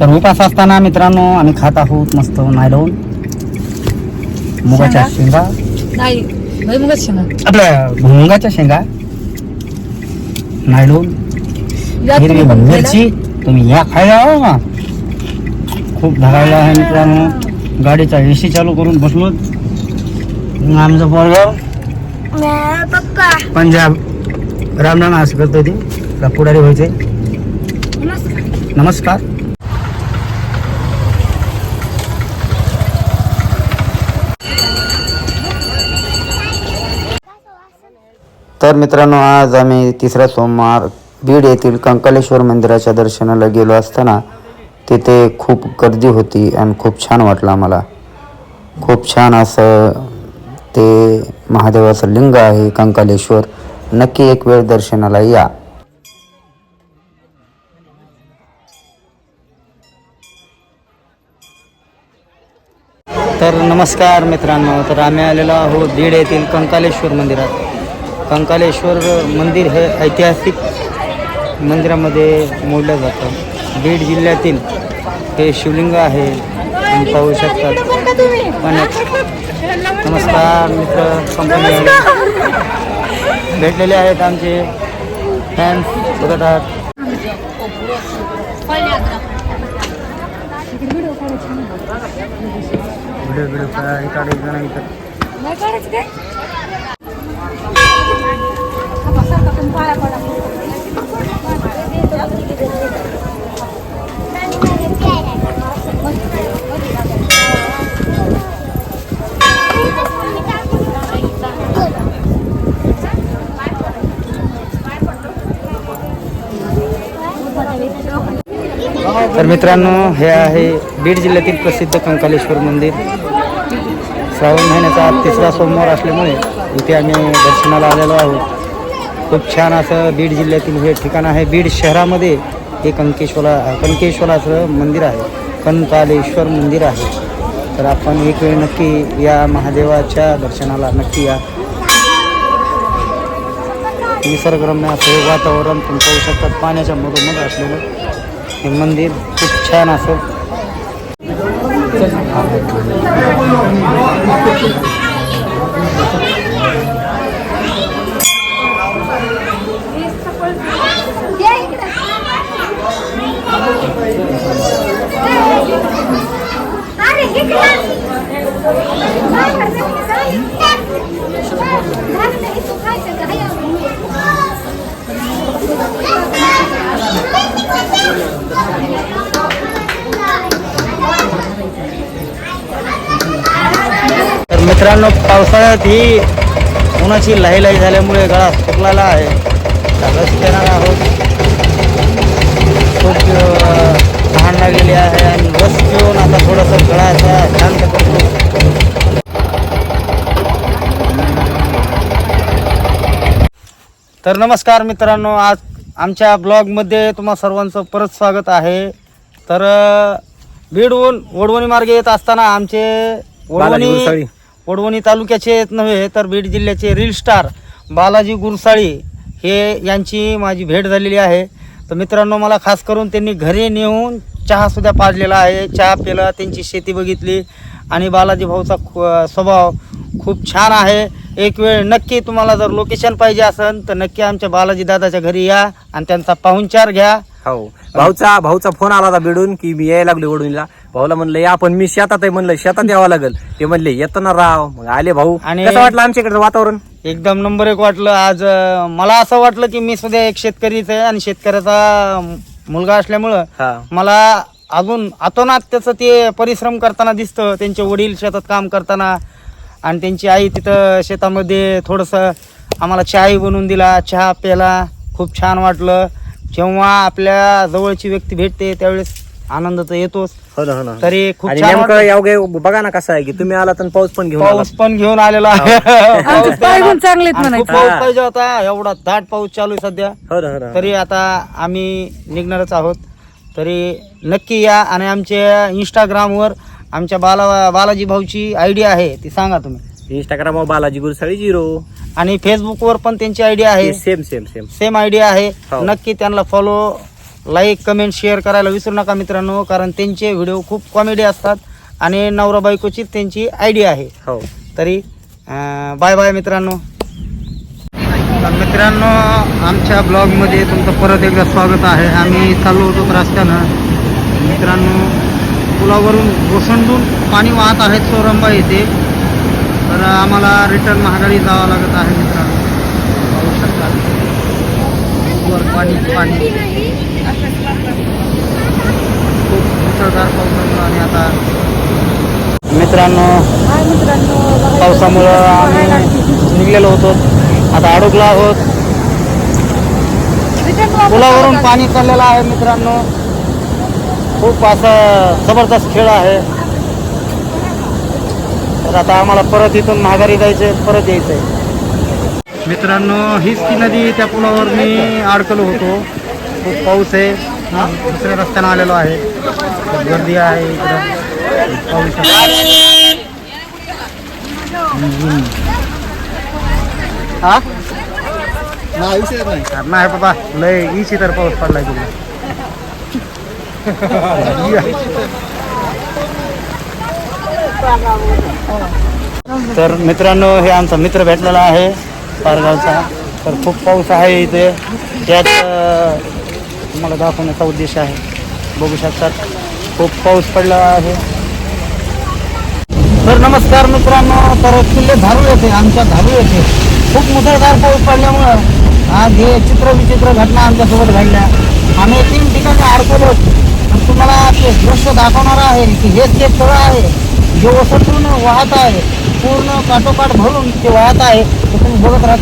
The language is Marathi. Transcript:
तर उपास असताना मित्रांनो आम्ही खात आहोत मस्त नायलवून मुगाच्या शेंगा? नाही भुईमुगाची शेंगा. आपल्या मुगाच्या शेंगा. नायलवून या हिरवी मिरची. तुम्ही या खायला हो. खूप धरायला आहे मित्रांनो. गाडीचा एसी चालू करून बसलो आमचं पोरग. पप्पा. पंजाब. राम राम असं करतो ते पुढारी व्हायचे नमस्कार. तर मित्रांनो आज आम्ही तिसरा सोमवार बीड येथील कंकालेश्वर मंदिराच्या दर्शनाला गेलो असताना तिथे खूप गर्दी होती आणि खूप छान वाटलं आम्हाला. खूप छान असं ते महादेवाचं लिंग आहे कंकालेश्वर. नक्की एक वेळ दर्शनाला या. तर नमस्कार मित्रांनो तर आम्ही आलेलो आहोत बीड येथील कंकालेश्वर मंदिरात. कंकालेश्वर मंदिर हे ऐतिहासिक मंदिरामध्ये मोडलं जातं. बीड जिल्ह्यातील हे शिवलिंग आहे. तुम्ही पाहू शकतात पाण्यात नमस्कार मित्र कंपनी भेटलेले आहेत आमचे फॅन्स बघत आहात व्हिडिओ व्हिडिओ काढायचा नाही तर काय तर मित्रांनो हे आहे बीड जिल्ह्यातील प्रसिद्ध कंकालेश्वर मंदिर. श्रावण महिन्याचा तिसरा सोमवार असल्यामुळे इथे आम्ही दर्शनाला आलेलो आहोत. खूप छान असं बीड जिल्ह्यातील हे ठिकाण आहे. बीड शहरामध्ये हे कंकेश्वरा कंकेश्वराचं मंदिर आहे. कंकालेश्वर मंदिर आहे. तर आपण एक वेळ नक्की या महादेवाच्या दर्शनाला नक्की या. निसर्गरम्य असं हे वातावरण तुम्ही पाहू शकतात. पाण्याच्या मधोमध असलेलं हे मंदिर खूप छान असं. अरे मित्रांनो पावसाळ्यात ही उन्हाची लाही लाही झाल्यामुळे गळा सुकलेला आहे. घेणार आहोत. खूप अं, तहान लागलेली आहे आणि रस पिऊन आता थोडंसं गळा असा शांत करतो. तर नमस्कार मित्रांनो आज आमच्या ब्लॉगमध्ये तुम्हा सर्वांचं परत स्वागत आहे. तर बीडहून वडवणी मार्गे येत असताना आमचे. वडवणी वडवणी तालुक्याचे येत नव्हे तर बीड जिल्ह्याचे रील स्टार बालाजी गुरसाळी हे यांची माझी भेट झालेली आहे. तर मित्रांनो मला खास करून त्यांनी घरी नेऊन चहासुद्धा पाजलेला आहे. चहा पिला त्यांची शेती बघितली आणि बालाजी भाऊचा खू- स्वभाव खूप छान आहे. एक वेळ नक्की तुम्हाला जर लोकेशन पाहिजे असेल तर नक्की आमच्या बालाजी दादाच्या घरी या आणि त्यांचा पाहुणचार घ्या. हो. भाऊचा भाऊचा फोन आला होता बिडून की मी यायला लागलो वडूनला. भाऊला म्हणलं या पण मी शेतात आहे. म्हणलं शेतात यावं लागेल. ते म्हणले येतो ना राव. मग आले भाऊ. आणि- कसं वाटलं आमच्याकडे वातावरण? एकदम नंबर एक वाटलं. आज अं, मला असं वाटलं की मी सुद्धा एक शेतकरीच आहे आणि शेतकऱ्याचा अं, मुलगा असल्यामुळं हा. मला अजून अतोनात त्याचं ते परिश्रम करताना दिसतं. त्यांचे वडील शेतात काम करताना आणि त्यांची आई तिथं शेतामध्ये थोडंसं आम्हाला चहाही बनवून दिला. चहा प्याला खूप छान वाटलं. जेव्हा आपल्या जवळची व्यक्ती भेटते त्यावेळेस आनंद तर येतोच. हो ना हो ना. तरी खूप आणि छान नेमकं. यावगे बघा ना कसं आहे की तुम्ही आला तर पाऊस पण घेऊन आला. पाऊस पण घेऊन आलेला आहे. पाऊस पाय पण चांगले आहेत आणि खूप म्हणायचं. पाऊस. पाहिजे होता. एवढा दाट पाऊस चालू आहे सध्या. हो ना हो ना. तरी आता आम्ही निघणारच आहोत. तरी नक्की या आणि आमच्या इंस्टाग्रामवर आमच्या बाला बालाजी भाऊची आय डी आहे ती सांगा तुम्ही. Instagram Balaji Gurusali zero. आणि फेसबुकवर पण त्यांची आय डी आहे. Same same same same I D आहे. हो. नक्की त्यांना फॉलो लाईक कमेंट शेअर करायला विसरू नका मित्रांनो कारण त्यांचे व्हिडिओ खूप कॉमेडी असतात आणि नवरा बायकोची त्यांची आयडिया आहे. हो. तरी बाय बाय मित्रांनो. तर मित्रांनो आमच्या ब्लॉगमध्ये तुमचं परत एकदा स्वागत आहे. आम्ही चाललो होतो रस्त्यानं. मित्रांनो पुलावरून ओसंडून पाणी वाहत आहे चोरंबा येथे. तर आम्हाला रिटर्न महागाडी जावं लागत आहे मित्रांनो. पाहू शकता. वर पाणी पाणी. खूप मुसळधार पाऊस असतो आणि आता मित्रांनो पावसामुळं आम्ही निघलेलो होतो. आता अडकलो आहोत. पुलावरून पाणी चाललेलं आहे मित्रांनो. खूप असं जबरदस्त खेळ आहे. तर आता आम्हाला परत इथून माघारी जायचं परत यायचंय. मित्रांनो हीच ती नदी त्या पुलावर मी अडकलो होतो. खूप पाऊस आहे. हा, दुसऱ्या रस्त्यानं आलेलो आहे. गर्दी आहे इकडं. पाऊस हा? नाही बाबा लय इची तर पाऊस पडलाय तुला तर मित्रांनो हे आमचा मित्र भेटलेला आहे पारगावचा. तर खूप पाऊस आहे इथे. त्यात तुम्हाला दाखवण्याचा उद्देश आहे. बघू शकतात खूप पाऊस पडला आहे. तर नमस्कार मित्रांनो तर किल्ले धारू येते आमच्या धारू येते खूप मुसळधार पाऊस पडल्यामुळं आज हे चित्र विचित्र घटना आमच्यासोबत घडल्या. आम्ही तीन ठिकाणी अडकलो. तुम्हाला ते दृश्य दाखवणार आहे की हेच ते तळ आहे जे ओसंडून वाहत आहे. पूर्ण काठोकाठ भरून ते वाहत आहे. ते तुम्ही बघत राहा